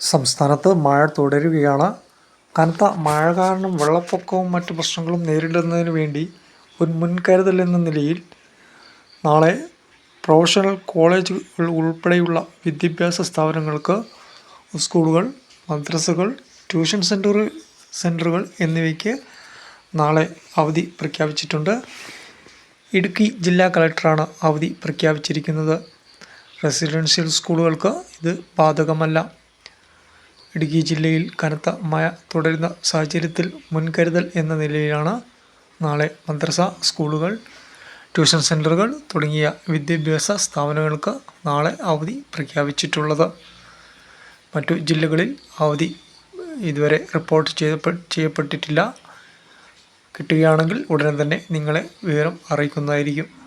സംസ്ഥാനത്ത് മഴ തുടരുകയാണ്. കനത്ത മഴ കാരണം വെള്ളപ്പൊക്കവും മറ്റു പ്രശ്നങ്ങളും നേരിടുന്നതിന് വേണ്ടി ഒരു മുൻകരുതൽ എന്ന നിലയിൽ നാളെ പ്രൊഫഷണൽ കോളേജുകൾ ഉൾപ്പെടെയുള്ള വിദ്യാഭ്യാസ സ്ഥാപനങ്ങൾക്ക് സ്കൂളുകൾ മദ്രസകൾ ട്യൂഷൻ സെന്റർ സെന്ററുകൾ എന്നിവയ്ക്ക് നാളെ അവധി പ്രഖ്യാപിച്ചിട്ടുണ്ട്. ഇടുക്കി ജില്ലാ കളക്ടറാണ് അവധി പ്രഖ്യാപിച്ചിരിക്കുന്നത്. റെസിഡൻഷ്യൽ സ്കൂളുകൾക്ക് ഇത് ബാധകമല്ല. ഇടുക്കി ജില്ലയിൽ കനത്ത മഴ തുടരുന്ന സാഹചര്യത്തിൽ മുൻകരുതൽ എന്ന നിലയിലാണ് നാളെ മദ്രസ സ്കൂളുകൾ ട്യൂഷൻ സെന്ററുകൾ തുടങ്ങിയ വിദ്യാഭ്യാസ സ്ഥാപനങ്ങൾക്ക് നാളെ അവധി പ്രഖ്യാപിച്ചിട്ടുള്ളത്. മറ്റു ജില്ലകളിൽ അവധി ഇതുവരെ റിപ്പോർട്ട് ചെയ്യപ്പെട്ടിട്ടില്ല. കിട്ടുകയാണെങ്കിൽ ഉടനെ തന്നെ നിങ്ങളെ വിവരം അറിയിക്കുന്നതായിരിക്കും.